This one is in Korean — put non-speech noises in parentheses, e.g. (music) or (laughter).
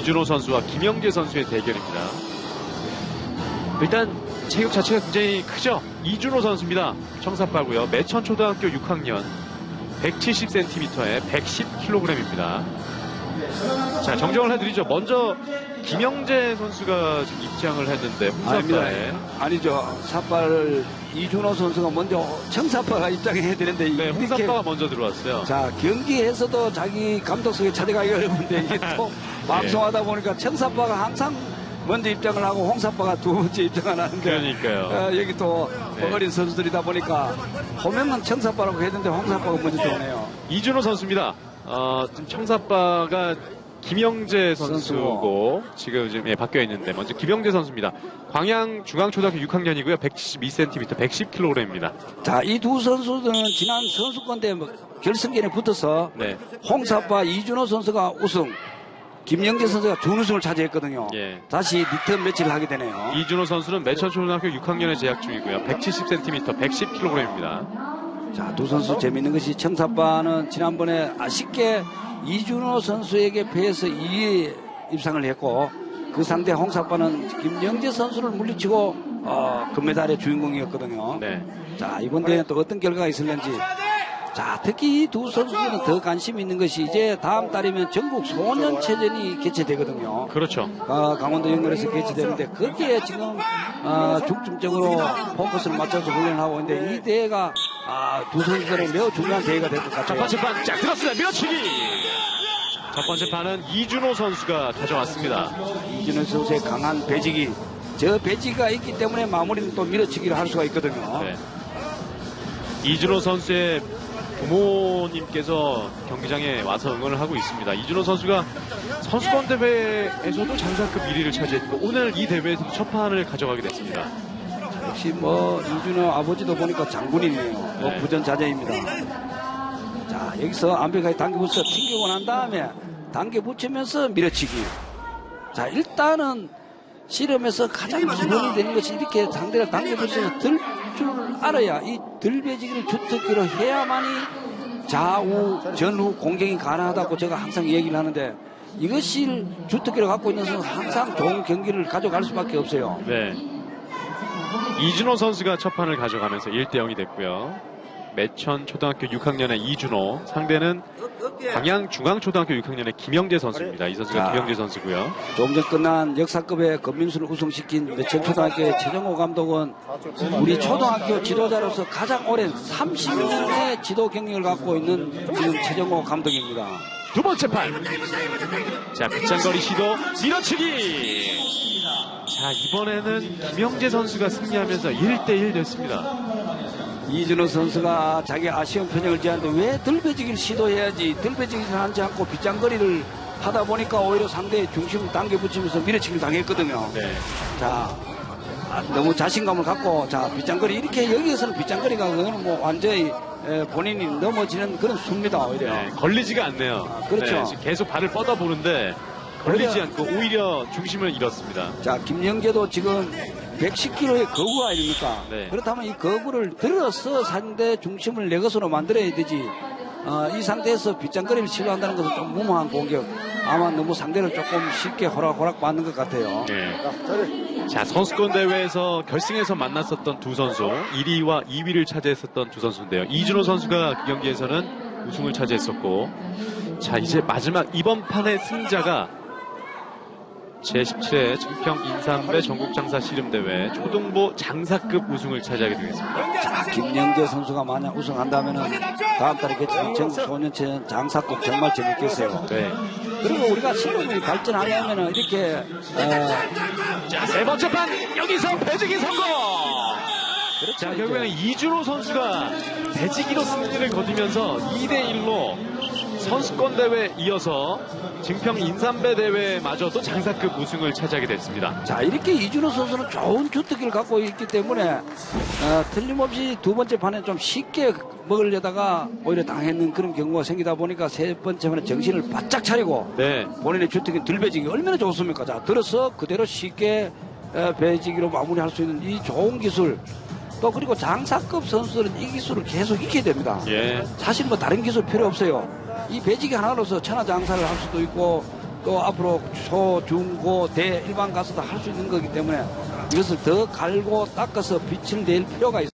이준호 선수와 김영재 선수의 대결입니다. 일단 체격 자체가 굉장히 크죠. 이준호 선수입니다. 청사파고요. 매천 초등학교 6학년 170cm에 110kg입니다. 자 정정을 해드리죠. 먼저 김영재 선수가 지금 입장을 했는데 홍사파에 아니죠. 삿발을 이준호 선수가 먼저 청사파가 입장해야 되는데 네, 홍사파가 먼저 들어왔어요. 자 경기에서도 자기 감독석에 찾아가기 어려운데 이게 (laughs) 또 네. 방송하다 보니까 청사파가 항상 먼저 입장을 하고 홍사파가 두 번째 입장을 하는데 그러니까요. 어, 여기 또 네. 어린 선수들이다 보니까 보면은 청사파라고 했는데 홍사파가 먼저 들어오네요. 이준호 선수입니다. 어, 지금 청사빠가 김영재 선수고 지금 지금 예, 바뀌어 있는데 먼저 김영재 선수입니다. 광양 중앙초등학교 6학년이고요. 172cm, 110kg입니다. 자, 이 두 선수들은 지난 선수권 대 결승전에 붙어서 네, 홍사파 이준호 선수가 우승, 김영재 선수가 준우승을 차지했거든요. 예. 다시 리턴 매치를 하게 되네요. 이준호 선수는 매천초등학교 6학년에 재학 중이고요. 170cm, 110kg입니다. 자, 두 선수 재밌는 것이 청사파는 지난번에 아쉽게 이준호 선수에게 패해서 2위 입상을 했고 그 상대 홍사파는 김영재 선수를 물리치고 어, 금메달의 주인공이었거든요. 네, 자, 이번 대회는 또 어떤 결과가 있을는지. 자, 특히 이 두 선수들은 더 관심 있는 것이 이제 다음 달이면 전국 소년체전이 개최되거든요. 그렇죠. 아, 강원도 연결에서 개최되는데 거기에 지금 아, 중점적으로 포커스를 맞춰서 훈련을 하고 있는데 이 대회가 아, 두 선수들은 매우 중요한 대회가 될것첫 같아요. 번째 판, 쫙 들었습니다. 밀어치기! 첫 번째 판은 이준호 선수가 가져왔습니다. 이준호 선수의 강한 배지기. 저 배지기가 있기 때문에 마무리는 또 밀어치기를 할 수가 있거든요. 네. 이준호 선수의 부모님께서 경기장에 와서 응원을 하고 있습니다. 이준호 선수가 선수권 대회에서도 장사급 1위를 차지했고 오늘 이 대회에서도 첫 판을 가져가게 됐습니다. 역시 뭐 이준호 아버지도 보니까 장군이네요. 뭐 네. 부전자재입니다. 자 여기서 암벽하게 당겨붙여 튕기고 난 다음에 당겨 붙이면서 밀어치기. 자 일단은 실험에서 가장 기본이 되는 것이 이렇게 상대를 당겨붙여서 들 줄 알아야 이 들배지기를 주특기로 해야만이 좌우 전후 공격이 가능하다고 제가 항상 얘기를 하는데 이것이 주특기로 갖고 있는 선수 항상 좋은 경기를 가져갈 수밖에 없어요. 네. 이준호 선수가 첫 판을 가져가면서 1대 0이 됐고요. 매천 초등학교 6학년의 이준호, 상대는 광양 중앙초등학교 6학년의 김영재 선수입니다. 이 선수가 자. 김영재 선수고요. 조금 전 끝난 역사급의 건민수를 우승시킨 매천 초등학교의 최정호 감독은 우리 초등학교 지도자로서 가장 오랜 30년의 지도 경력을 갖고 있는 지금 최정호 감독입니다. 두 번째 판. 자, 빗장거리 시도 밀어치기. 자, 이번에는 김영재 선수가 승리하면서 1대1 됐습니다. 이준호 선수가 자기 아쉬운 표정을 지었는데 왜 들배지기를 시도해야지 들배지기를 하지 않고 빗장거리를 하다 보니까 오히려 상대의 중심을 당겨 붙이면서 밀어치기를 당했거든요. 네. 자, 아, 너무 자신감을 갖고, 자, 빗장거리, 이렇게 여기에서는 빗장거리가 그거는 뭐 완전히 에, 본인이 넘어지는 그런 수입니다, 오히려. 네, 걸리지가 않네요. 아, 그렇죠. 네, 계속 발을 뻗어 보는데 걸리지 않고 오히려 중심을 잃었습니다. 자, 김영재도 지금 110kg의 거구 아닙니까? 네. 그렇다면 이 거구를 들어서 상대 중심을 내 것으로 만들어야 되지. 어, 이 상태에서 빗장거리를 시도한다는 것은 좀 무모한 공격. 아마 너무 상대를 조금 쉽게 호락호락 받는 것 같아요. 네. 자, 선수권 대회에서 결승에서 만났었던 두 선수, 1위와 2위를 차지했었던 두 선수인데요. 이준호 선수가 그 경기에서는 우승을 차지했었고, 자, 이제 마지막 이번 판의 승자가 제17회 증평 인삼배 전국장사 씨름대회 초등부 장사급 우승을 차지하게 되겠습니다. 자, 김영재 선수가 만약 우승한다면은 다음 달에 개최된 전국 소년체 장사국 정말 재밌겠어요. 네. 그리고 우리가 실험이 발전하려면은 이렇게 어, 자, 세 번째 판 여기서 배지기 성공! 그렇죠, 자. 결국에는 이준호 선수가 배지기로 승리를 거두면서 2대1로 선수권 대회 이어서 증평 인삼배 대회마저도 장사급 우승을 차지하게 됐습니다. 자 이렇게 이준호 선수는 좋은 주특기를 갖고 있기 때문에 어, 틀림없이 두 번째 판에 좀 쉽게 먹으려다가 오히려 당했는 그런 경우가 생기다 보니까 세 번째 판에 정신을 바짝 차리고 네. 본인의 주특기 들배지기 얼마나 좋습니까? 자 들어서 그대로 쉽게 어, 배지기로 마무리할 수 있는 이 좋은 기술 또 그리고 장사급 선수들은 이 기술을 계속 익혀야 됩니다. 예. 사실 뭐 다른 기술 필요 없어요. 이 배지기 하나로서 천하 장사를 할 수도 있고 또 앞으로 초, 중, 고, 대 일반 가서도 할 수 있는 거기 때문에 이것을 더 갈고 닦아서 빛을 낼 필요가 있습니다.